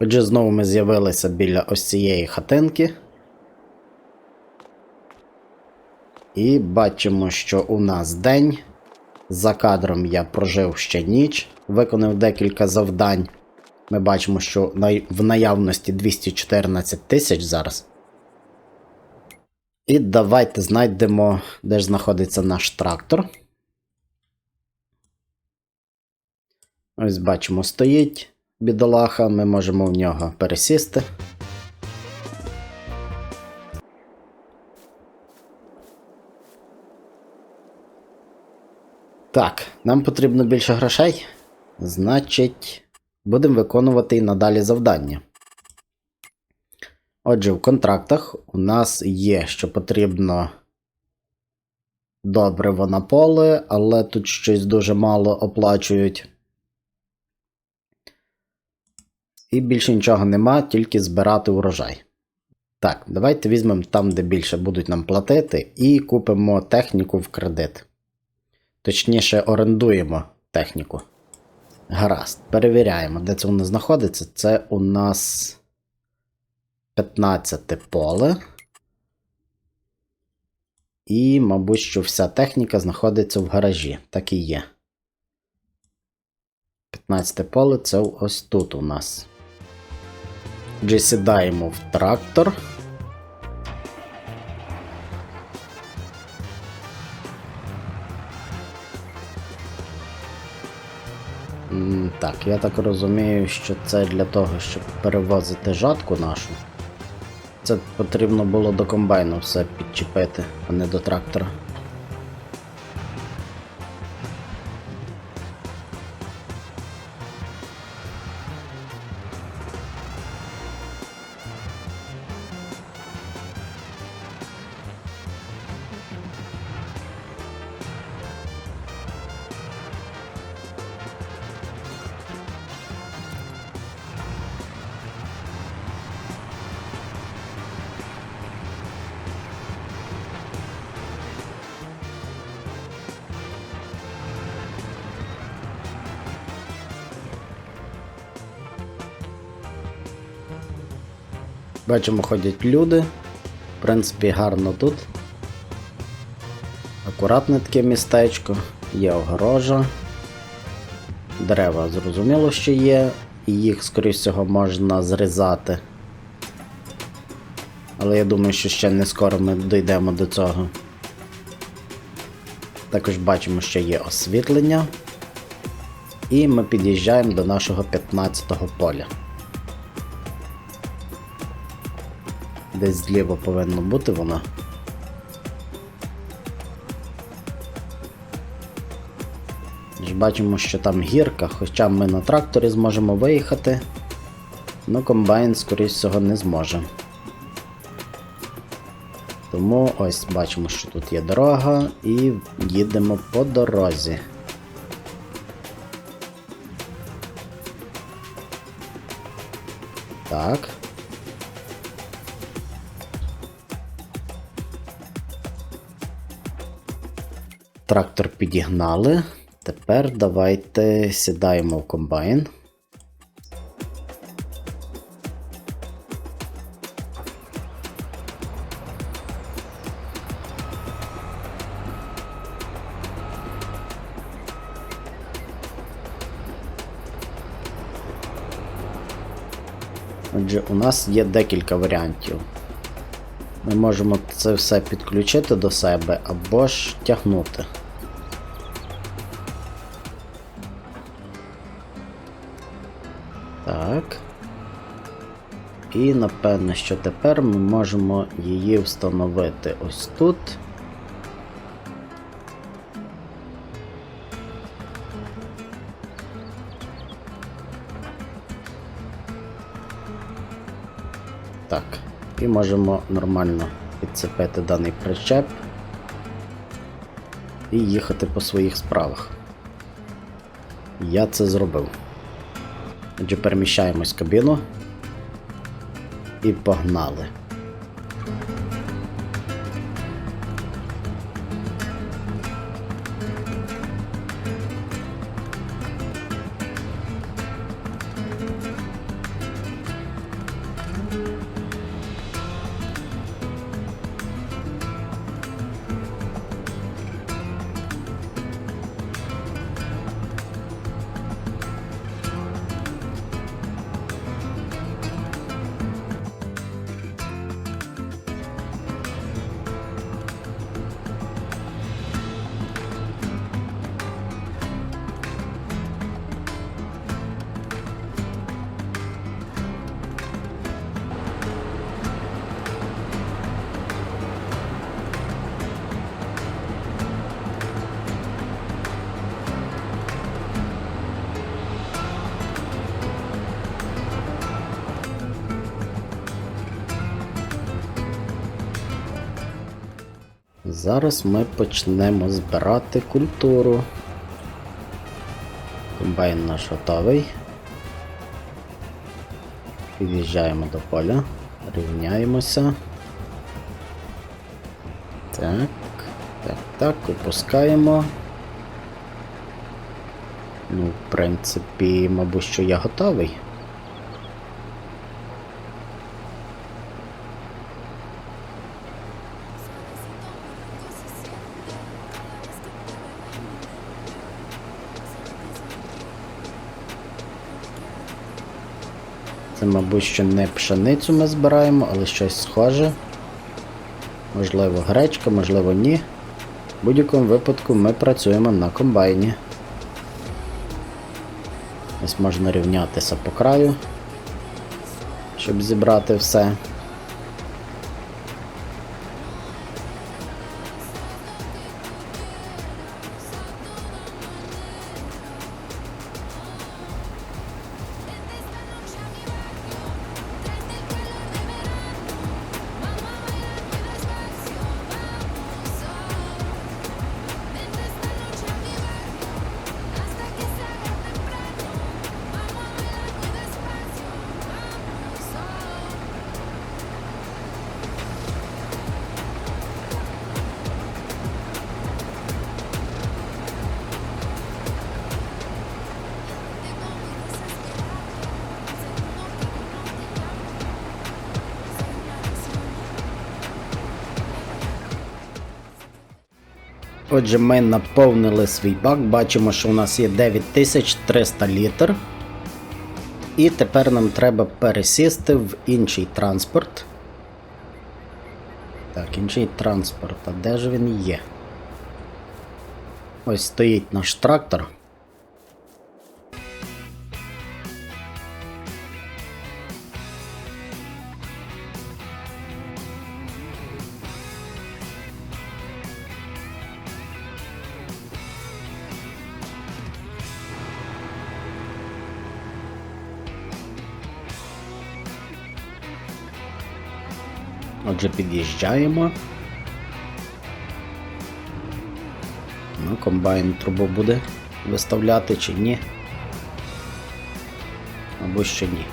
Отже, знову ми з'явилися біля ось цієї хатинки. І бачимо, що у нас день. За кадром я прожив ще ніч, виконав декілька завдань. Ми бачимо, що в наявності 214 тисяч зараз. І давайте знайдемо, де ж знаходиться наш трактор. Ось бачимо, стоїть бідолаха, ми можемо в нього пересісти. Так, нам потрібно більше грошей. Значить, будемо виконувати і надалі завдання. Отже, в контрактах у нас є, що потрібно добриво на поле, але тут щось дуже мало оплачують. І більше нічого нема, тільки збирати урожай. Так, давайте візьмемо там, де більше будуть нам платити, і купимо техніку в кредит. Точніше, орендуємо техніку. Гаразд, перевіряємо, де це нас знаходиться. Це у нас 15 поле. І, мабуть, що вся техніка знаходиться в гаражі. Так і є. 15 поле це ось тут у нас. Отже, сідаємо в трактор. Так, я так розумію, що це для того, щоб перевозити жатку нашу. Це потрібно було до комбайну все підчепити, а не до трактора. Бачимо, ходять люди. В принципі, гарно тут. Акуратне таке містечко, є огорожа. Дерева зрозуміло, що є, і їх, скоріш всього, можна зрізати. Але я думаю, що ще не скоро ми дійдемо до цього. Також бачимо, що є освітлення. І ми під'їжджаємо до нашого 15-го поля. Десь зліва повинно бути воно. Бачимо, що там гірка, хоча ми на тракторі зможемо виїхати, але комбайн, скоріш всього, не зможе. Тому ось бачимо, що тут є дорога, і їдемо по дорозі. Так. Трактор підігнали. Тепер давайте сідаємо в комбайн. Отже, у нас є декілька варіантів. Ми можемо це все підключити до себе або ж тягнути. Так. І напевно, що тепер ми можемо її встановити ось тут. Так, і можемо нормально підцепити даний причеп і їхати по своїх справах. Я це зробив. Отже, переміщаємось в кабіну і погнали. Зараз ми почнемо збирати культуру. Комбайн наш готовий. Під'їжджаємо до поля, рівняємося. Так, так, так, опускаємо. Ну, в принципі, мабуть, що я готовий. Це, мабуть, що не пшеницю ми збираємо, але щось схоже. Можливо, гречка, можливо, ні. В будь-якому випадку ми працюємо на комбайні. Ось можна рівнятися по краю, щоб зібрати все. Отже, ми наповнили свій бак, бачимо, що у нас є 9300 літр. І тепер нам треба пересісти в інший транспорт. Так, інший транспорт, а де ж він є? Ось стоїть наш трактор. Отже, під'їжджаємо. Ну, комбайн трубу буде виставляти чи ні. Або ще ні.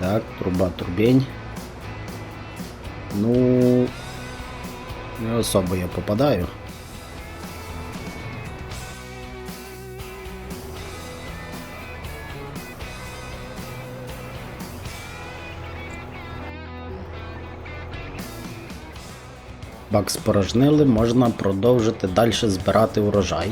Так, труба турбінь. Ну не особо я попадаю. Бак спорожнили, можна продовжити далі збирати урожай.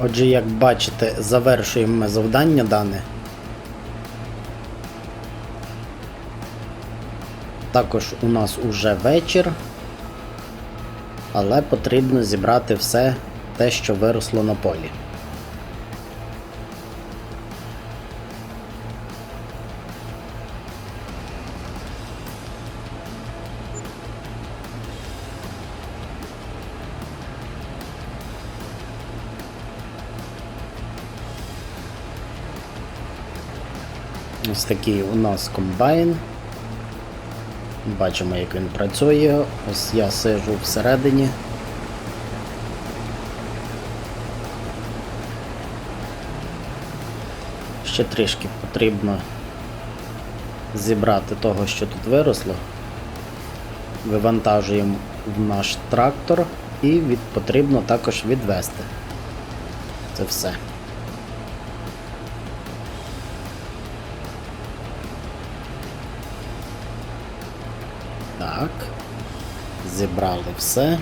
Отже, як бачите, завершуємо ми завдання дане. Також у нас уже вечір, але потрібно зібрати все те, що виросло на полі. Ось такий у нас комбайн. Бачимо, як він працює. Ось я сижу всередині. Ще трішки потрібно зібрати того, що тут виросло. Вивантажуємо в наш трактор і від, потрібно також відвести. Це все. Так. Зібрали все.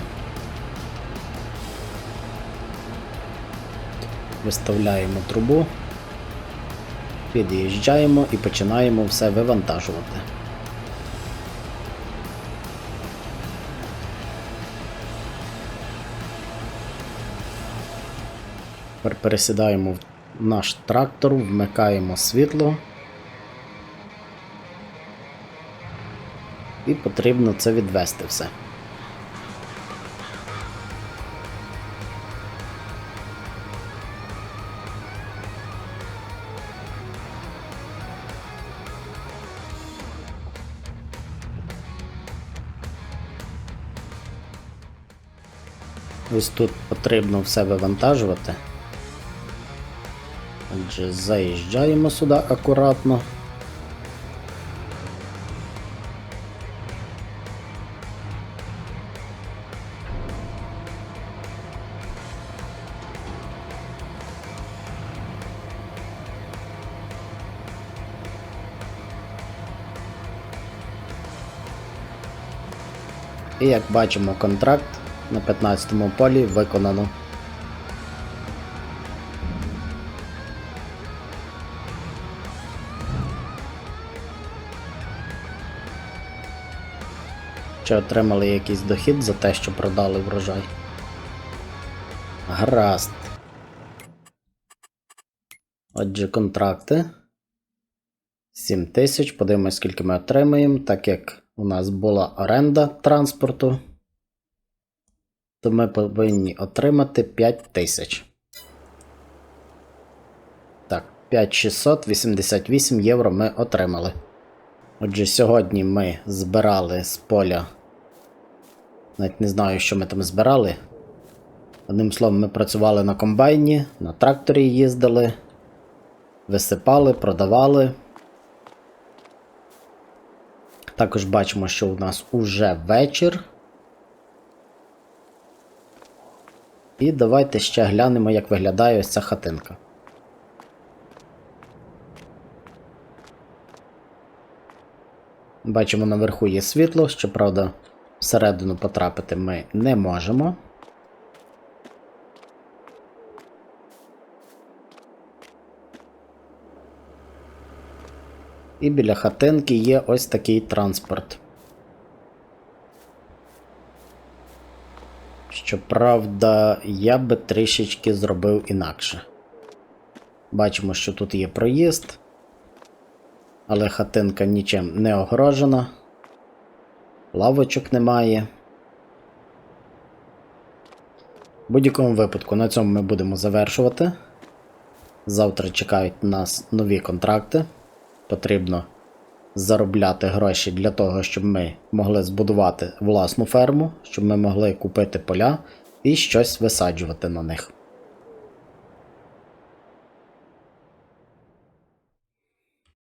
Виставляємо трубу. Під'їжджаємо і починаємо все вивантажувати. Тепер пересідаємо в наш трактор, вмикаємо світло. І потрібно це відвести все. Ось тут потрібно все вивантажувати. Отже, заїжджаємо сюди акуратно. І як бачимо, контракт на 15-му полі виконано. Чи отримали якийсь дохід за те, що продали врожай? Гаразд. Отже, контракти. 7 тисяч. Подивимось, скільки ми отримаємо, так як у нас була оренда транспорту, то ми повинні отримати 5 тисяч. Так, 5688 євро ми отримали. Отже, сьогодні ми збирали з поля. Навіть не знаю, що ми там збирали. Одним словом, ми працювали на комбайні, на тракторі їздили, висипали, продавали. Також бачимо, що у нас уже вечір. І давайте ще глянемо, як виглядає ось ця хатинка. Бачимо, наверху є світло, щоправда, всередину потрапити ми не можемо. І біля хатинки є ось такий транспорт. Щоправда, я би трішечки зробив інакше. Бачимо, що тут є проїзд, але хатинка нічим не огорожена, лавочок немає. В будь-якому випадку на цьому ми будемо завершувати. Завтра чекають нас нові контракти. Потрібно заробляти гроші для того, щоб ми могли збудувати власну ферму, щоб ми могли купити поля і щось висаджувати на них.